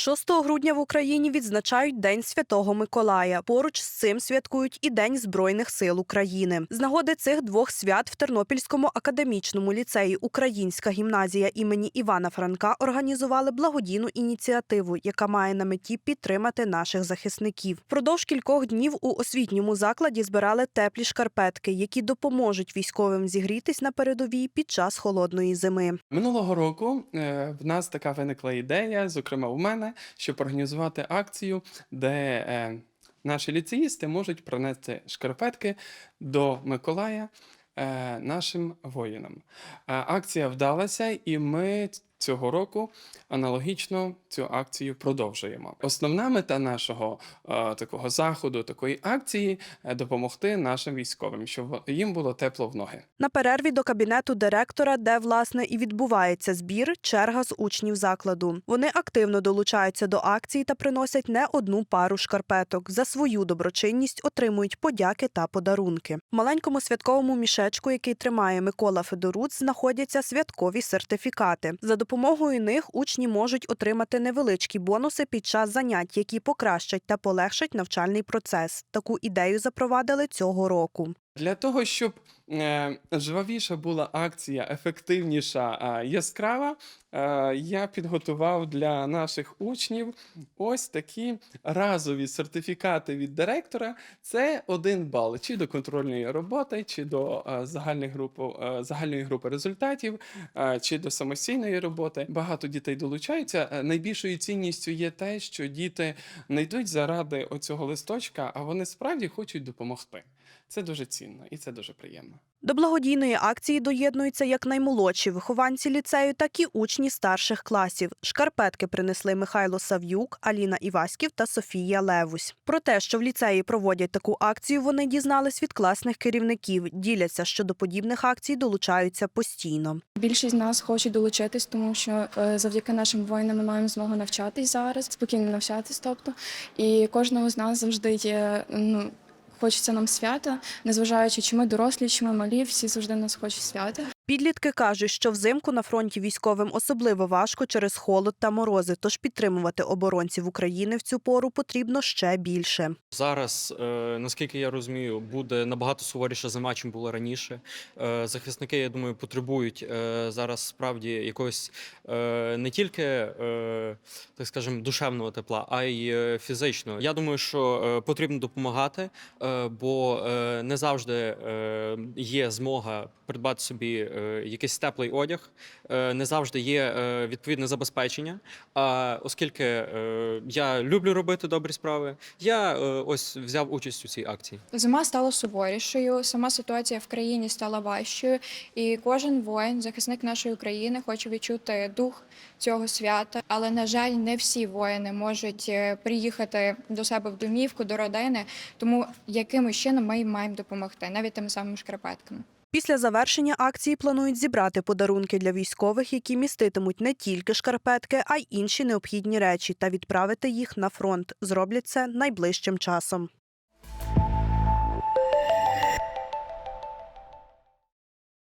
6 грудня в Україні відзначають День Святого Миколая. Поруч з цим святкують і День Збройних сил України. З нагоди цих двох свят в Тернопільському академічному ліцеї Українська гімназія імені Івана Франка організували благодійну ініціативу, яка має на меті підтримати наших захисників. Впродовж кількох днів у освітньому закладі збирали теплі шкарпетки, які допоможуть військовим зігрітись на передовій під час холодної зими. Минулого року е, в нас така виникла ідея, зокрема у мене, щоб організувати акцію, де е, наші ліцеїсти можуть принести шкарпетки до Миколая е, нашим воїнам. Е, акція вдалася, і ми цього року аналогічно цю акцію продовжуємо. Основна мета нашого е, такого заходу, такої акції е, допомогти нашим військовим, щоб їм було тепло в ноги. На перерві до кабінету директора, де власне і відбувається збір, черга з учнів закладу. Вони активно долучаються до акції та приносять не одну пару шкарпеток. За свою доброчинність отримують подяки та подарунки. В маленькому святковому мішечку, який тримає Микола Федоруц, знаходяться святкові сертифікати. За допомогою них учні можуть отримати невеличкі бонуси під час занять, які покращать та полегшать навчальний процес. Таку ідею запровадили цього року. Для того, щоб жвавіша була акція, ефективніша, яскрава, е, я підготував для наших учнів ось такі разові сертифікати від директора. Це один бал чи до контрольної роботи, чи до е, загальних груп, е, загальної групи результатів, е, чи до самостійної роботи. Багато дітей долучаються. Е, Найбільшою цінністю є те, що діти не йдуть заради оцього листочка, а вони справді хочуть допомогти. Це дуже цінно і це дуже приємно. До благодійної акції доєднуються як наймолодші вихованці ліцею, так і учні старших класів. Шкарпетки принесли Михайло Сав'юк, Аліна Іваськів та Софія Левусь. Про те, що в ліцеї проводять таку акцію, вони дізнались від класних керівників. Діляться, що до подібних акцій долучаються постійно. Більшість з нас хочуть долучитись, тому що е, завдяки нашим воїнам ми маємо змогу навчатись зараз, спокійно навчатись. Тобто, і кожного з нас завжди є. Ну хочеться нам свята, незважаючи, чи ми дорослі, чи ми малі, всі завжди нас хочуть свята. Підлітки кажуть, що взимку на фронті військовим особливо важко через холод та морози, тож підтримувати оборонців України в цю пору потрібно ще більше. Зараз, е, наскільки я розумію, буде набагато суворіша зима, чим було раніше. Е, Захисники, я думаю, потребують е, зараз справді якогось не тільки, так скажемо, душевного тепла, а й фізичного. Я думаю, що потрібно допомагати, бо е, не завжди е, є змога придбати собі е, якийсь теплий одяг, е, не завжди є е, відповідне забезпечення. А оскільки е, я люблю робити добрі справи, я е, ось взяв участь у цій акції. Зима стала суворішою, сама ситуація в країні стала важчою, і кожен воїн, захисник нашої України, хоче відчути дух цього свята. Але на жаль, не всі воїни можуть е, приїхати до себе в домівку, до родини. Тому якимось чином ми маємо допомогти, навіть тими самими шкарпетками. Після завершення акції планують зібрати подарунки для військових, які міститимуть не тільки шкарпетки, а й інші необхідні речі, та відправити їх на фронт. Зроблять це найближчим часом.